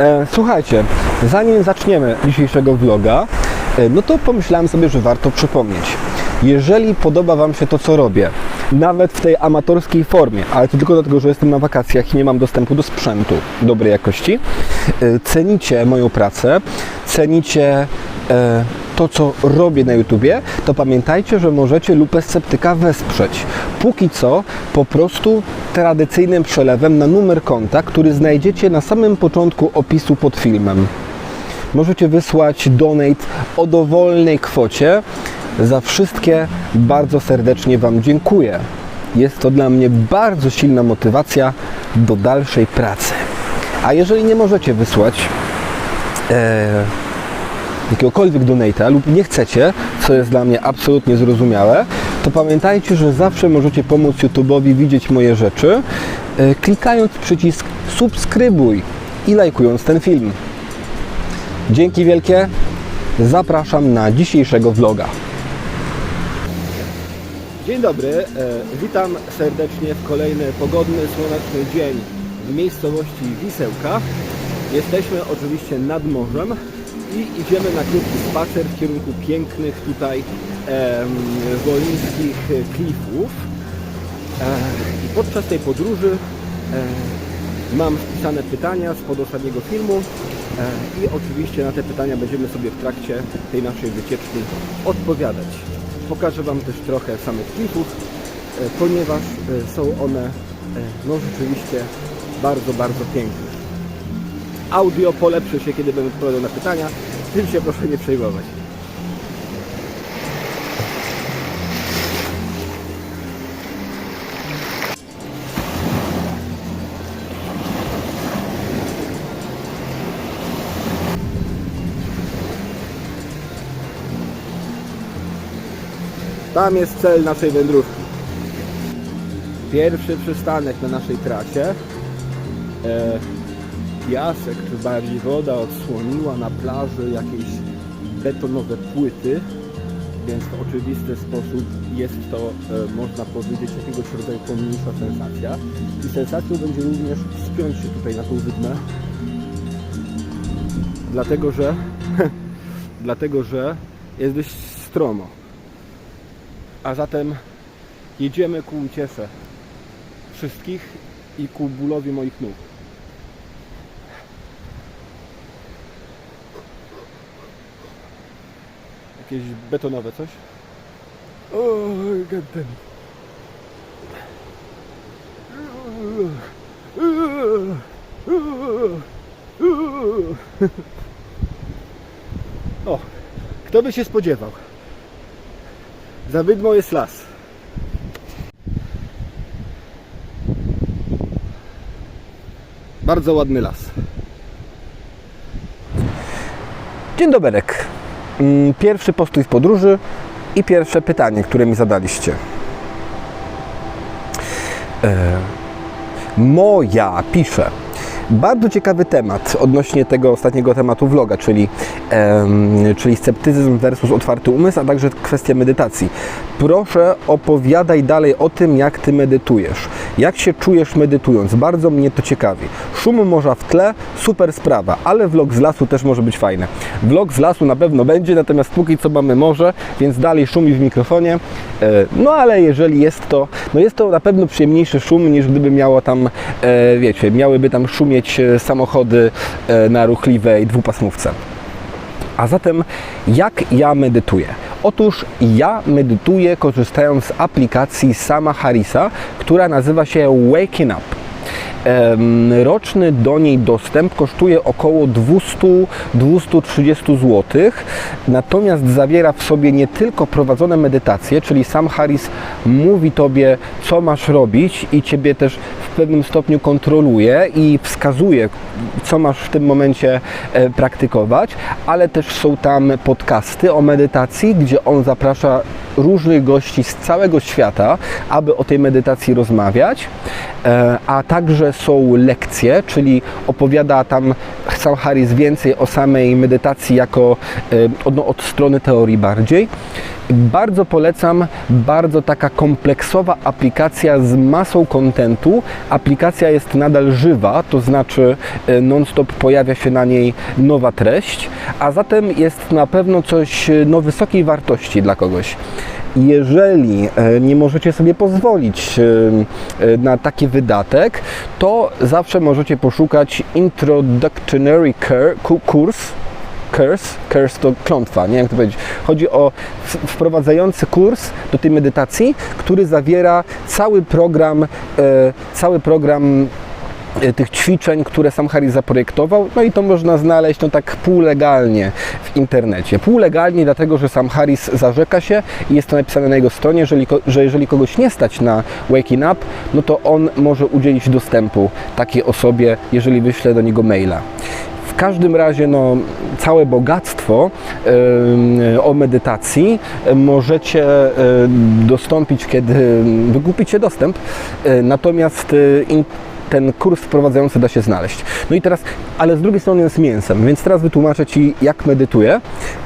E, słuchajcie, zanim zaczniemy dzisiejszego vloga, e, no to pomyślałem sobie, że warto przypomnieć. Jeżeli podoba Wam się to, co robię, nawet w tej amatorskiej formie, ale to tylko dlatego, że jestem na wakacjach i nie mam dostępu do sprzętu dobrej jakości, e, cenicie moją pracę, cenicie to, co robię na YouTubie, to pamiętajcie, że możecie lupę sceptyka wesprzeć. Póki co, po prostu tradycyjnym przelewem na numer konta, który znajdziecie na samym początku opisu pod filmem. Możecie wysłać donate o dowolnej kwocie. Za wszystkie bardzo serdecznie Wam dziękuję. Jest to dla mnie bardzo silna motywacja do dalszej pracy. A jeżeli nie możecie wysłać e, jakiegokolwiek donate'a lub nie chcecie, co jest dla mnie absolutnie zrozumiałe, to pamiętajcie, że zawsze możecie pomóc YouTube'owi widzieć moje rzeczy, e, klikając przycisk subskrybuj i lajkując ten film. Dzięki wielkie. Zapraszam na dzisiejszego vloga. Dzień dobry, e, witam serdecznie w kolejny pogodny, słoneczny dzień w miejscowości Wisełka. Jesteśmy oczywiście nad morzem i idziemy na krótki spacer w kierunku pięknych tutaj em, wolińskich klifów. E, I podczas tej podróży e, mam wpisane pytania spod ostatniego filmu e, i oczywiście na te pytania będziemy sobie w trakcie tej naszej wycieczki odpowiadać. Pokażę Wam też trochę samych klifów, e, ponieważ e, są one e, no rzeczywiście bardzo, bardzo piękne. Audio polepszy się, kiedy będę odpowiadał na pytania, tym się proszę nie przejmować. Tam jest cel naszej wędrówki. Pierwszy przystanek na naszej trasie. E, piasek, czy bardziej woda odsłoniła na plaży jakieś betonowe płyty, więc w oczywisty sposób jest to, e, można powiedzieć, jakiegoś rodzaju pomniejsza sensacja. I sensacją będzie również spiąć się tutaj na tą wydmę, dlatego że, dlatego że jest dość stromo. A zatem jedziemy ku uciesze wszystkich i ku bólowi moich nóg. Jakieś betonowe coś? O, gadem. O, kto by się spodziewał? Za wydmą jest las. Bardzo ładny las. Dzień doberek. Mm, Pierwszy postój w podróży i pierwsze pytanie, które mi zadaliście. E, moja pisze. Bardzo ciekawy temat odnośnie tego ostatniego tematu vloga, czyli, em, czyli sceptycyzm versus otwarty umysł, a także kwestia medytacji. Proszę opowiadaj dalej o tym, jak Ty medytujesz. Jak się czujesz medytując? Bardzo mnie to ciekawi. Szum morza w tle, super sprawa, ale vlog z lasu też może być fajny. Vlog z lasu na pewno będzie, natomiast póki co mamy morze, więc dalej szumi w mikrofonie. E, No ale jeżeli jest to, no jest to na pewno przyjemniejszy szum niż gdyby miało tam, e, wiecie, miałyby tam szumieć e, samochody e, na ruchliwej dwupasmówce. A zatem jak ja medytuję? Otóż ja medytuję korzystając z aplikacji Sama Harrisa, która nazywa się Waking Up. Roczny do niej dostęp kosztuje około 200-230 zł, natomiast zawiera w sobie nie tylko prowadzone medytacje, czyli sam Harris mówi Tobie, co masz robić i Ciebie też w pewnym stopniu kontroluje i wskazuje, co masz w tym momencie e, praktykować, ale też są tam podcasty o medytacji, gdzie on zaprasza różnych gości z całego świata, aby o tej medytacji rozmawiać, e, a także są lekcje, czyli opowiada tam sam Harris więcej o samej medytacji jako e, od- no, od strony teorii bardziej. Bardzo polecam, bardzo taka kompleksowa aplikacja z masą kontentu. Aplikacja jest nadal żywa, to znaczy e, non-stop pojawia się na niej nowa treść, a zatem jest na pewno coś e, no, wysokiej wartości dla kogoś. Jeżeli e, nie możecie sobie pozwolić e, na taki wydatek, to zawsze możecie poszukać Introductory Cur- ku- Course. Curse, curse to klątwa, nie jak to powiedzieć. Chodzi o wprowadzający kurs do tej medytacji, który zawiera cały program, e, cały program tych ćwiczeń, które sam Harry zaprojektował, no i to można znaleźć no tak półlegalnie w internecie. Półlegalnie dlatego, że sam Harris zarzeka się i jest to napisane na jego stronie, jeżeli, że jeżeli kogoś nie stać na Waking Up, no to on może udzielić dostępu takiej osobie, jeżeli wyśle do niego maila. W każdym razie no, całe bogactwo em, o medytacji możecie em, dostąpić, kiedy wykupicie dostęp, e, natomiast e, in, ten kurs wprowadzający da się znaleźć. No i teraz, ale z drugiej strony jest mięsem, więc teraz wytłumaczę Ci, jak medytuję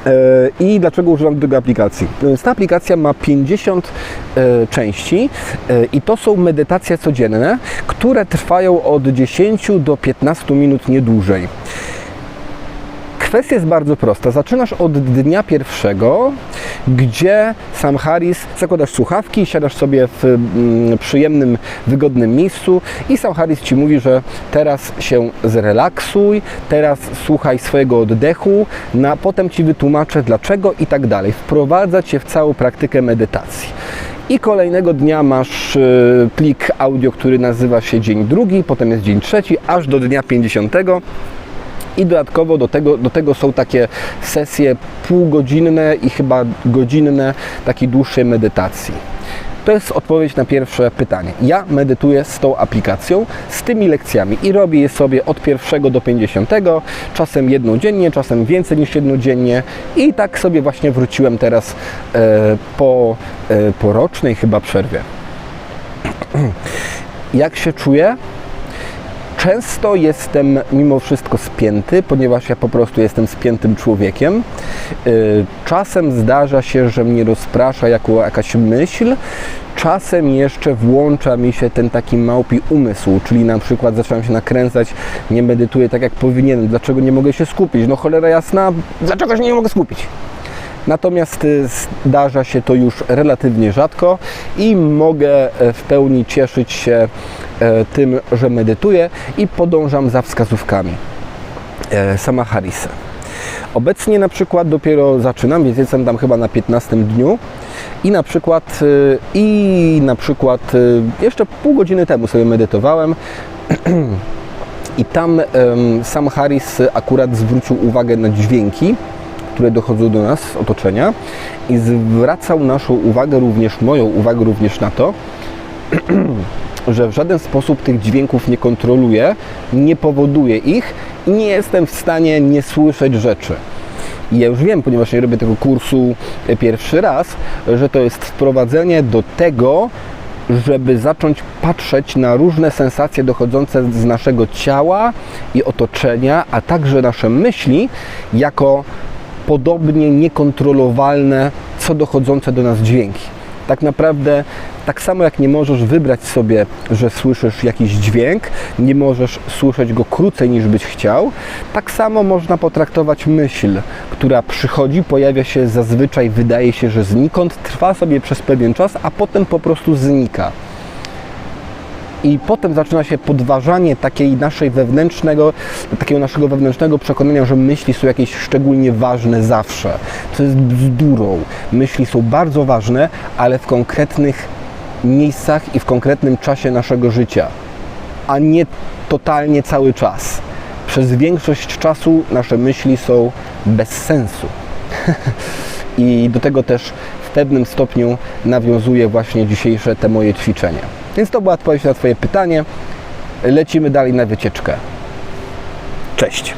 e, i dlaczego używam tego aplikacji. Więc ta aplikacja ma 50 e, części e, i to są medytacje codzienne, które trwają od 10 do 15 minut, nie dłużej. Kwestia jest bardzo prosta. Zaczynasz od dnia pierwszego, gdzie sam Harris zakładasz słuchawki, siadasz sobie w mm, przyjemnym, wygodnym miejscu i sam Harris ci mówi, że teraz się zrelaksuj, teraz słuchaj swojego oddechu, na, potem ci wytłumaczę dlaczego i tak dalej. Wprowadza cię w całą praktykę medytacji. I kolejnego dnia masz y, plik audio, który nazywa się dzień drugi, potem jest dzień trzeci, aż do dnia 50. I dodatkowo do tego, do tego są takie sesje półgodzinne i chyba godzinne takiej dłuższej medytacji. To jest odpowiedź na pierwsze pytanie. Ja medytuję z tą aplikacją, z tymi lekcjami i robię je sobie od pierwszego do 50, czasem jedną dziennie, czasem więcej niż jedną dziennie i tak sobie właśnie wróciłem teraz e, po, e, po rocznej chyba przerwie. Jak się czuję? Często jestem mimo wszystko spięty, ponieważ ja po prostu jestem spiętym człowiekiem. Y, Czasem zdarza się, że mnie rozprasza jako jakaś myśl, czasem jeszcze włącza mi się ten taki małpi umysł, czyli na przykład zaczynam się nakręcać, nie medytuję tak jak powinienem, dlaczego nie mogę się skupić? No cholera jasna, dlaczego się nie mogę skupić? Natomiast y, zdarza się to już relatywnie rzadko i mogę e, w pełni cieszyć się e, tym, że medytuję i podążam za wskazówkami e, sama Harisa. Obecnie na przykład dopiero zaczynam, więc jestem tam chyba na 15 dniu i na przykład y, i na przykład y, jeszcze pół godziny temu sobie medytowałem i tam sam Harris akurat zwrócił uwagę na dźwięki, które dochodzą do nas z otoczenia i zwracał naszą uwagę również, moją uwagę również na to, że w żaden sposób tych dźwięków nie kontroluję, nie powoduję ich i nie jestem w stanie nie słyszeć rzeczy. I ja już wiem, ponieważ nie robię tego kursu e, pierwszy raz, że to jest wprowadzenie do tego, żeby zacząć patrzeć na różne sensacje dochodzące z naszego ciała i otoczenia, a także nasze myśli jako podobnie niekontrolowalne, co dochodzące do nas dźwięki. Tak naprawdę, tak samo jak nie możesz wybrać sobie, że słyszysz jakiś dźwięk, nie możesz słyszeć go krócej niż byś chciał, tak samo można potraktować myśl, która przychodzi, pojawia się zazwyczaj, wydaje się, że znikąd, trwa sobie przez pewien czas, a potem po prostu znika. I potem zaczyna się podważanie takiej naszej wewnętrznego, takiego naszego wewnętrznego przekonania, że myśli są jakieś szczególnie ważne zawsze. Co jest bzdurą. Myśli są bardzo ważne, ale w konkretnych miejscach i w konkretnym czasie naszego życia, a nie totalnie cały czas. Przez większość czasu nasze myśli są bez sensu. I do tego też w pewnym stopniu nawiązuje właśnie dzisiejsze te moje ćwiczenia. Więc to była odpowiedź na Twoje pytanie. Lecimy dalej na wycieczkę. Cześć.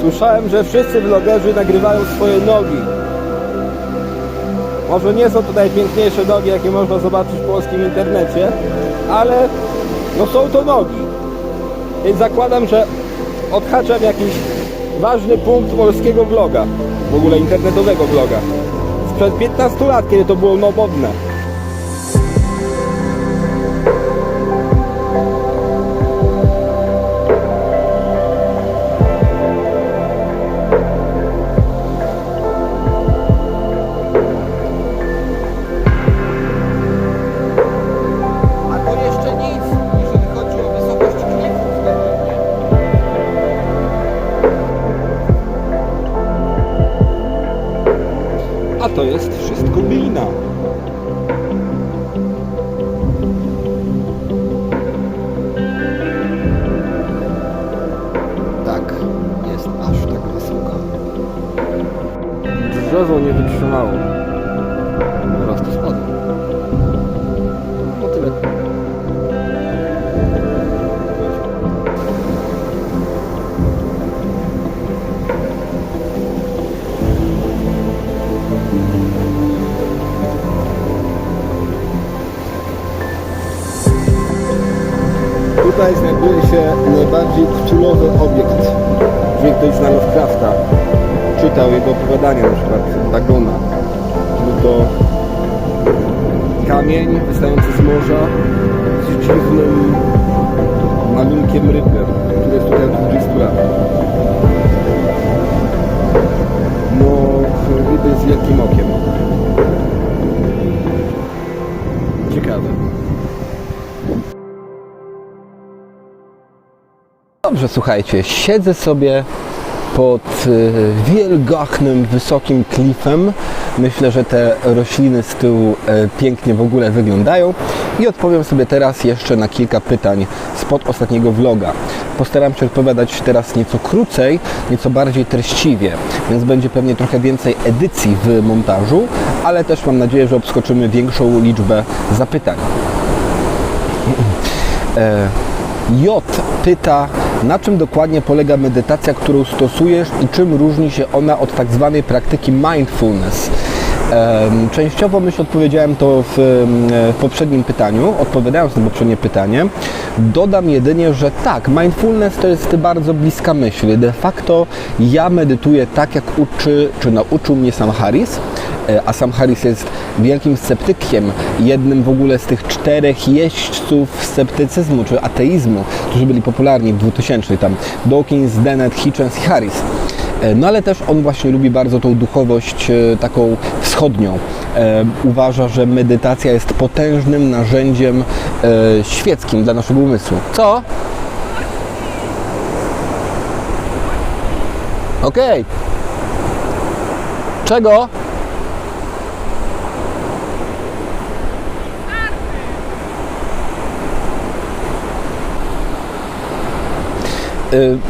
Słyszałem, że wszyscy vlogerzy nagrywają swoje nogi. Może nie są to najpiękniejsze nogi, jakie można zobaczyć w polskim internecie, ale no są to nogi. Więc zakładam, że odhaczam jakiś ważny punkt polskiego vloga, w ogóle internetowego vloga. Sprzed 15 lat, kiedy to było no Drzewo nie rybem, który jest od 20 lat. No, ryby z wielkim okiem. Ciekawe. Dobrze, słuchajcie, siedzę sobie pod y, wielgachnym, wysokim klifem. Myślę, że te rośliny z tyłu e, pięknie w ogóle wyglądają i odpowiem sobie teraz jeszcze na kilka pytań spod ostatniego vloga. Postaram się odpowiadać teraz nieco krócej, nieco bardziej treściwie, więc będzie pewnie trochę więcej edycji w montażu, ale też mam nadzieję, że obskoczymy większą liczbę zapytań. E, J pyta, na czym dokładnie polega medytacja, którą stosujesz i czym różni się ona od tak zwanej praktyki mindfulness. Częściowo myślę odpowiedziałem to w, w poprzednim pytaniu, odpowiadając na poprzednie pytanie. Dodam jedynie, że tak, mindfulness to jest bardzo bliska myśl. De facto ja medytuję tak, jak uczy, czy nauczył mnie sam Harris, a sam Harris jest wielkim sceptykiem, jednym w ogóle z tych czterech jeźdźców sceptycyzmu czy ateizmu, którzy byli popularni w 2000 tam Dawkins, Dennett, Hitchens i Harris. E, No ale też on właśnie lubi bardzo tą duchowość e, taką wschodnią. E, Uważa, że medytacja jest potężnym narzędziem e, świeckim dla naszego umysłu. Co? Okej. Czego?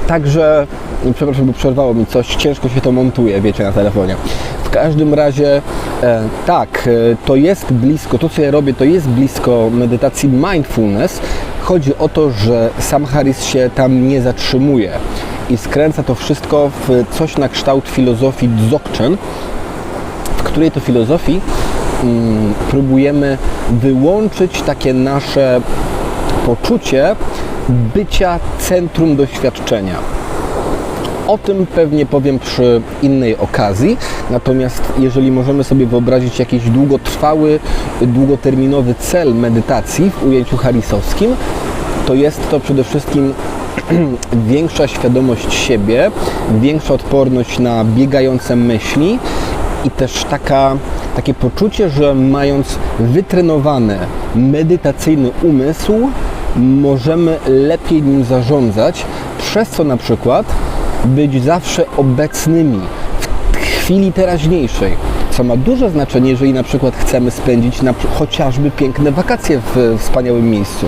Także, przepraszam, bo przerwało mi coś, ciężko się to montuje, wiecie, na telefonie. W każdym razie, e, tak, e, to jest blisko, to co ja robię, to jest blisko medytacji mindfulness. Chodzi o to, że sam Harris się tam nie zatrzymuje i skręca to wszystko w coś na kształt filozofii Dzogchen, w której to filozofii mm, próbujemy wyłączyć takie nasze poczucie bycia centrum doświadczenia. O tym pewnie powiem przy innej okazji, natomiast jeżeli możemy sobie wyobrazić jakiś długotrwały, długoterminowy cel medytacji w ujęciu harisowskim, to jest to przede wszystkim większa świadomość siebie, większa odporność na biegające myśli i też taka, takie poczucie, że mając wytrenowany medytacyjny umysł, możemy lepiej nim zarządzać, przez co na przykład być zawsze obecnymi w chwili teraźniejszej, co ma duże znaczenie, jeżeli na przykład chcemy spędzić na, chociażby piękne wakacje w wspaniałym miejscu.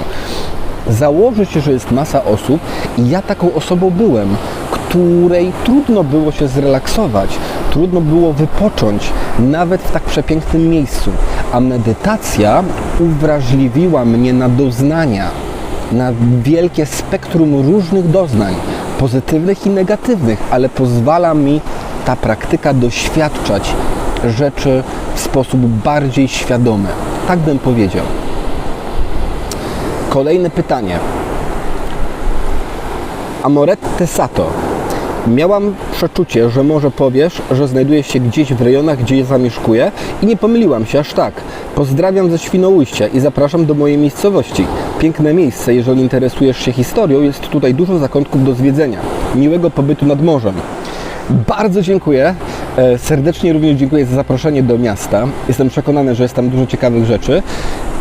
Założy się, że jest masa osób i ja taką osobą byłem, której trudno było się zrelaksować, trudno było wypocząć, nawet w tak przepięknym miejscu. A medytacja uwrażliwiła mnie na doznania, na wielkie spektrum różnych doznań, pozytywnych i negatywnych, ale pozwala mi ta praktyka doświadczać rzeczy w sposób bardziej świadomy. Tak bym powiedział. Kolejne pytanie. Amorette Sato. Miałam przeczucie, że może powiesz, że znajdujesz się gdzieś w rejonach, gdzie je zamieszkuję i nie pomyliłam się aż tak. Pozdrawiam ze Świnoujścia i zapraszam do mojej miejscowości. Piękne miejsce, jeżeli interesujesz się historią, jest tutaj dużo zakątków do zwiedzenia. Miłego pobytu nad morzem. Bardzo dziękuję. E, Serdecznie również dziękuję za zaproszenie do miasta. Jestem przekonany, że jest tam dużo ciekawych rzeczy.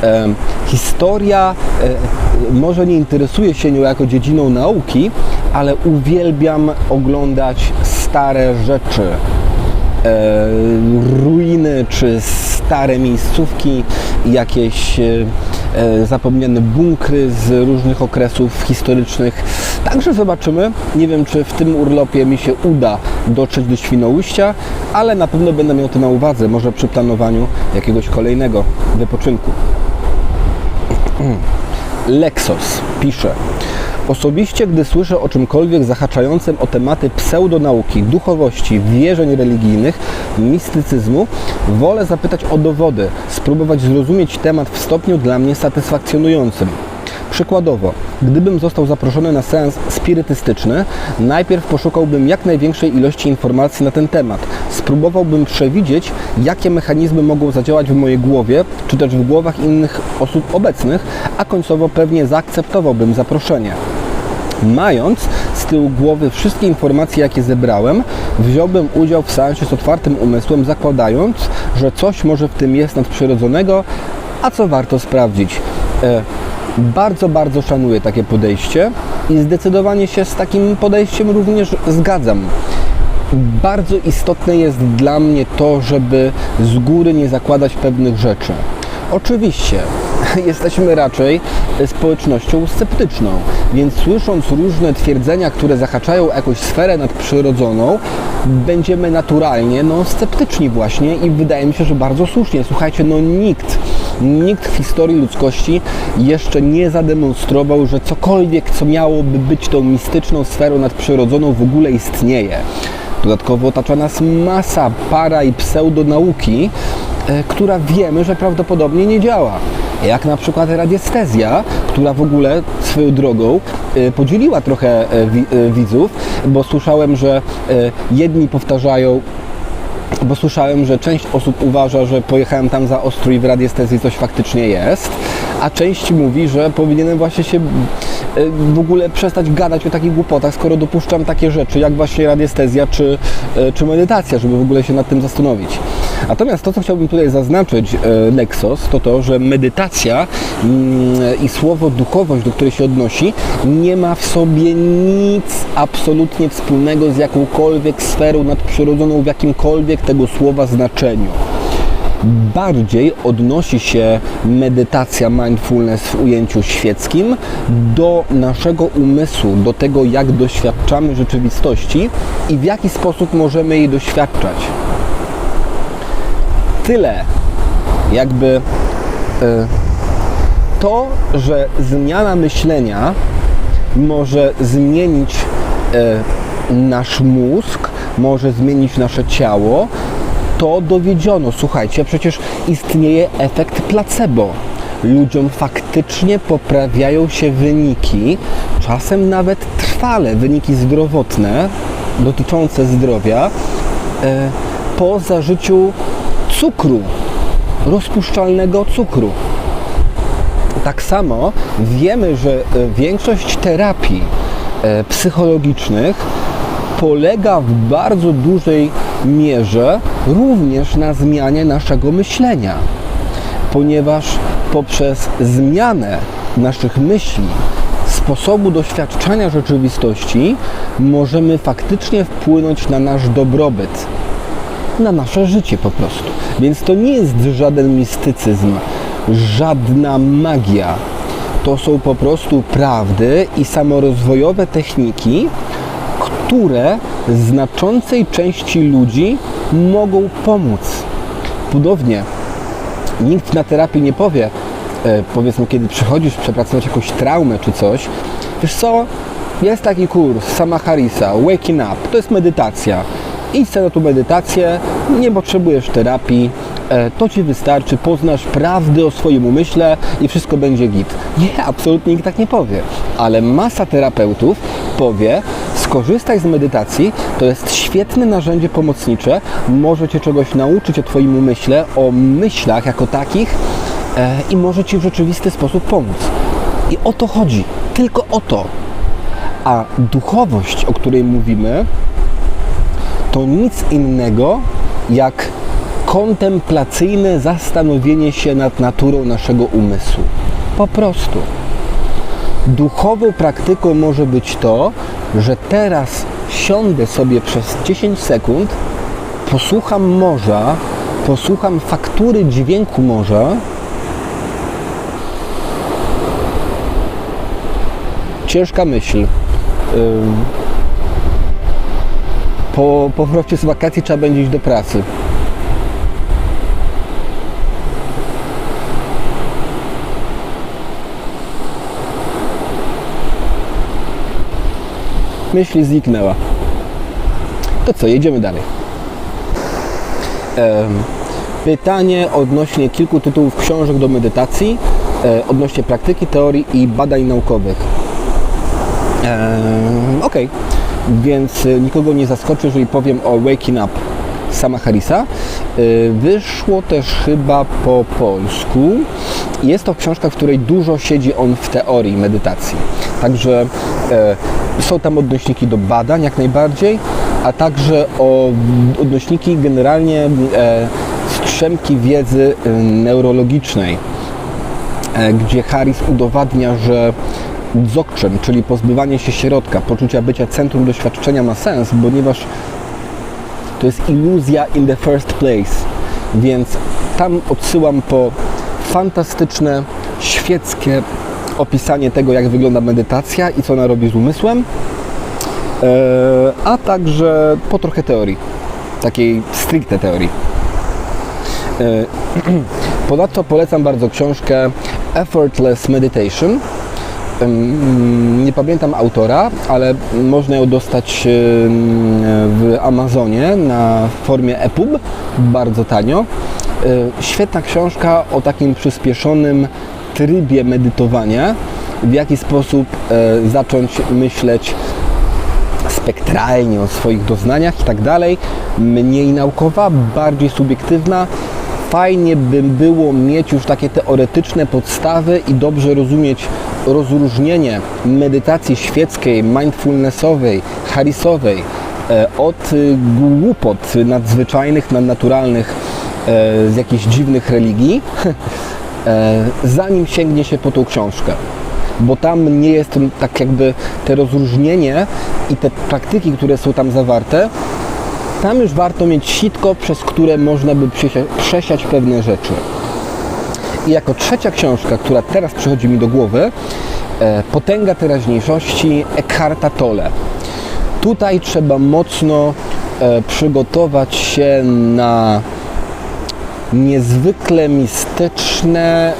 E, Historia e, może nie interesuje się nią jako dziedziną nauki, ale uwielbiam oglądać stare rzeczy. E, Ruiny czy stare miejscówki, jakieś e, e, zapomniane bunkry z różnych okresów historycznych. Także zobaczymy. Nie wiem, czy w tym urlopie mi się uda dotrzeć do Świnoujścia, ale na pewno będę miał to na uwadze, może przy planowaniu jakiegoś kolejnego wypoczynku. Lexos pisze. Osobiście, gdy słyszę o czymkolwiek zahaczającym o tematy pseudonauki, duchowości, wierzeń religijnych, mistycyzmu, wolę zapytać o dowody, spróbować zrozumieć temat w stopniu dla mnie satysfakcjonującym. Przykładowo, gdybym został zaproszony na seans spirytystyczny, najpierw poszukałbym jak największej ilości informacji na ten temat. Spróbowałbym przewidzieć, jakie mechanizmy mogą zadziałać w mojej głowie, czy też w głowach innych osób obecnych, a końcowo pewnie zaakceptowałbym zaproszenie. Mając z tyłu głowy wszystkie informacje, jakie zebrałem, wziąłbym udział w seansie z otwartym umysłem, zakładając, że coś może w tym jest nadprzyrodzonego, a co warto sprawdzić. E, bardzo, bardzo szanuję takie podejście i zdecydowanie się z takim podejściem również zgadzam. Bardzo istotne jest dla mnie to, żeby z góry nie zakładać pewnych rzeczy. Oczywiście, jesteśmy raczej społecznością sceptyczną, więc słysząc różne twierdzenia, które zahaczają jakąś sferę nadprzyrodzoną, będziemy naturalnie no, sceptyczni właśnie i wydaje mi się, że bardzo słusznie. Słuchajcie, no nikt, nikt w historii ludzkości jeszcze nie zademonstrował, że cokolwiek, co miałoby być tą mistyczną sferą nadprzyrodzoną w ogóle istnieje. Dodatkowo otacza nas masa para i pseudonauki, która wiemy, że prawdopodobnie nie działa. Jak na przykład radiestezja, która w ogóle swoją drogą e, podzieliła trochę e, wi- e, widzów, bo słyszałem, że e, jedni powtarzają bo słyszałem, że część osób uważa, że pojechałem tam za ostro i w radiestezji coś faktycznie jest, a część mówi, że powinienem właśnie się e, w ogóle przestać gadać o takich głupotach, skoro dopuszczam takie rzeczy jak właśnie radiestezja czy, e, czy medytacja, żeby w ogóle się nad tym zastanowić. Natomiast to, co chciałbym tutaj zaznaczyć, e, Nexos, to to, że medytacja mm, i słowo duchowość, do której się odnosi, nie ma w sobie nic absolutnie wspólnego z jakąkolwiek sferą nadprzyrodzoną w jakimkolwiek tego słowa znaczeniu. Bardziej odnosi się medytacja mindfulness w ujęciu świeckim do naszego umysłu, do tego, jak doświadczamy rzeczywistości i w jaki sposób możemy jej doświadczać tyle jakby e, to, że zmiana myślenia może zmienić e, nasz mózg, może zmienić nasze ciało, to dowiedziono. Słuchajcie, przecież istnieje efekt placebo. Ludziom faktycznie poprawiają się wyniki, czasem nawet trwale wyniki zdrowotne dotyczące zdrowia e, po zażyciu cukru, rozpuszczalnego cukru. Tak samo wiemy, że e, większość terapii e, psychologicznych polega w bardzo dużej mierze również na zmianie naszego myślenia, ponieważ poprzez zmianę naszych myśli, sposobu doświadczania rzeczywistości możemy faktycznie wpłynąć na nasz dobrobyt, na nasze życie po prostu. Więc to nie jest żaden mistycyzm, żadna magia. To są po prostu prawdy i samorozwojowe techniki, które znaczącej części ludzi mogą pomóc. Podobnie nikt na terapii nie powie, e, powiedzmy, kiedy przychodzisz przepracować jakąś traumę czy coś, wiesz co, Jest taki kurs Sama Harrisa, Waking Up, to jest medytacja. Idź sobie na tą medytację, nie potrzebujesz terapii, e, to Ci wystarczy, poznasz prawdy o swoim umyśle i wszystko będzie git. Nie, absolutnie nikt tak nie powie, ale masa terapeutów powie, skorzystaj z medytacji, to jest świetne narzędzie pomocnicze, może Cię czegoś nauczyć o Twoim umyśle, o myślach jako takich e, i może Ci w rzeczywisty sposób pomóc. I o to chodzi, tylko o to. A duchowość, o której mówimy, to nic innego jak kontemplacyjne zastanowienie się nad naturą naszego umysłu. Po prostu. Duchową praktyką może być to, że teraz siądę sobie przez 10 sekund, posłucham morza, posłucham faktury dźwięku morza ciężka myśl. Po powrocie z wakacji trzeba będzie iść do pracy. Myśl zniknęła. To co, jedziemy dalej. Pytanie odnośnie kilku tytułów książek do medytacji, e, odnośnie praktyki, teorii i badań naukowych. Okej, więc y, nikogo nie zaskoczę, jeżeli powiem o Waking Up sama Harrisa. Y, Wyszło też chyba po polsku. Jest to książka, w której dużo siedzi on w teorii medytacji. Także e, są tam odnośniki do badań jak najbardziej, a także o odnośniki generalnie e, strzemki wiedzy neurologicznej e, gdzie Harris udowadnia, że dzogchen, czyli pozbywanie się środka, poczucia bycia centrum doświadczenia ma sens, ponieważ to jest iluzja in the first place. Więc tam odsyłam po fantastyczne, świeckie opisanie tego, jak wygląda medytacja i co ona robi z umysłem, e, a także po trochę teorii, takiej stricte teorii. E, Ponadto polecam bardzo książkę Effortless Meditation. Ym, Nie pamiętam autora, ale można ją dostać ym, w Amazonie na formie EPUB, bardzo tanio. Y, Świetna książka o takim przyspieszonym trybie medytowania, w jaki sposób e, zacząć myśleć spektralnie o swoich doznaniach i tak dalej. Mniej naukowa, bardziej subiektywna. Fajnie by było mieć już takie teoretyczne podstawy i dobrze rozumieć rozróżnienie medytacji świeckiej, mindfulnessowej, harrisowej e, od y, głupot nadzwyczajnych, nadnaturalnych e, z jakichś dziwnych religii, e, zanim sięgnie się po tą książkę bo tam nie jest tak jakby te rozróżnienie i te praktyki, które są tam zawarte, tam już warto mieć sitko, przez które można by przesia- przesiać pewne rzeczy. I jako trzecia książka, która teraz przychodzi mi do głowy, e, Potęga teraźniejszości Eckharta Tolle. Tutaj trzeba mocno e, przygotować się na niezwykle mistyczne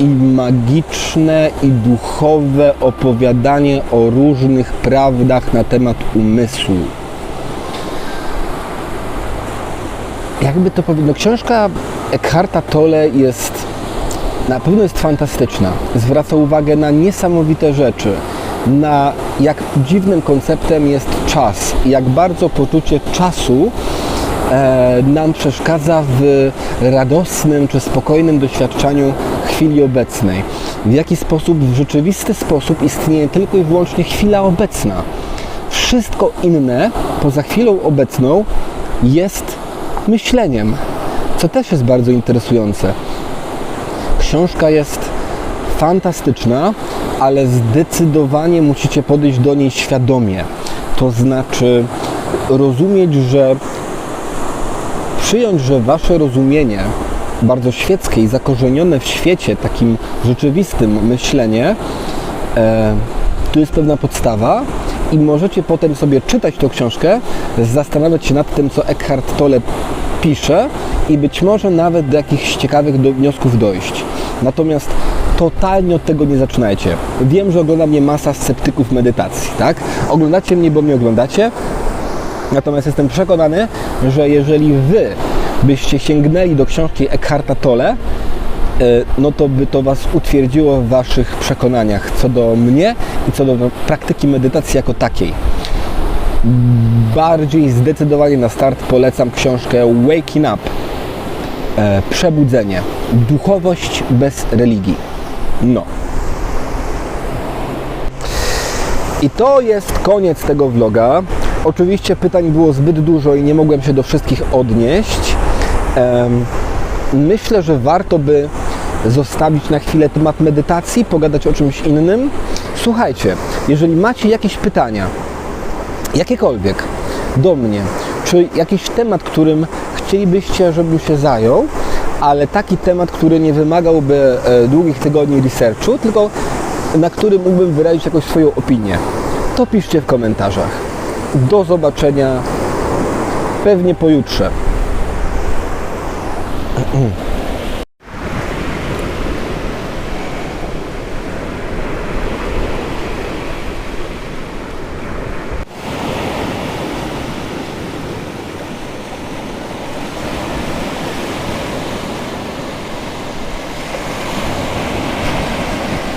i magiczne i duchowe opowiadanie o różnych prawdach na temat umysłu. Jakby to powiedzieć, no książka Eckharta Tolle jest na pewno jest fantastyczna. Zwraca uwagę na niesamowite rzeczy, na jak dziwnym konceptem jest czas, jak bardzo poczucie czasu e, nam przeszkadza w radosnym czy spokojnym doświadczaniu chwili obecnej. W jaki sposób, w rzeczywisty sposób istnieje tylko i wyłącznie chwila obecna. Wszystko inne poza chwilą obecną jest myśleniem, co też jest bardzo interesujące. Książka jest fantastyczna, ale zdecydowanie musicie podejść do niej świadomie. To znaczy rozumieć, że przyjąć, że wasze rozumienie bardzo świeckie i zakorzenione w świecie, takim rzeczywistym myślenie, e, tu jest pewna podstawa i możecie potem sobie czytać tą książkę, zastanawiać się nad tym, co Eckhart Tolle pisze i być może nawet do jakichś ciekawych do wniosków dojść. Natomiast totalnie od tego nie zaczynajcie. Wiem, że ogląda mnie masa sceptyków medytacji, tak? Oglądacie mnie, bo mnie oglądacie, natomiast jestem przekonany, że jeżeli wy byście sięgnęli do książki Eckharta Tolle, e, no to by to Was utwierdziło w Waszych przekonaniach co do mnie i co do praktyki medytacji jako takiej. Bardziej zdecydowanie na start polecam książkę Waking Up. E, Przebudzenie. Duchowość bez religii. No. I to jest koniec tego vloga. Oczywiście pytań było zbyt dużo i nie mogłem się do wszystkich odnieść. Myślę, że warto by zostawić na chwilę temat medytacji, pogadać o czymś innym. Słuchajcie, jeżeli macie jakieś pytania, jakiekolwiek do mnie, czy jakiś temat, którym chcielibyście, żebym się zajął, ale taki temat, który nie wymagałby e, długich tygodni researchu, tylko na który mógłbym wyrazić jakąś swoją opinię, to piszcie w komentarzach. Do zobaczenia pewnie pojutrze.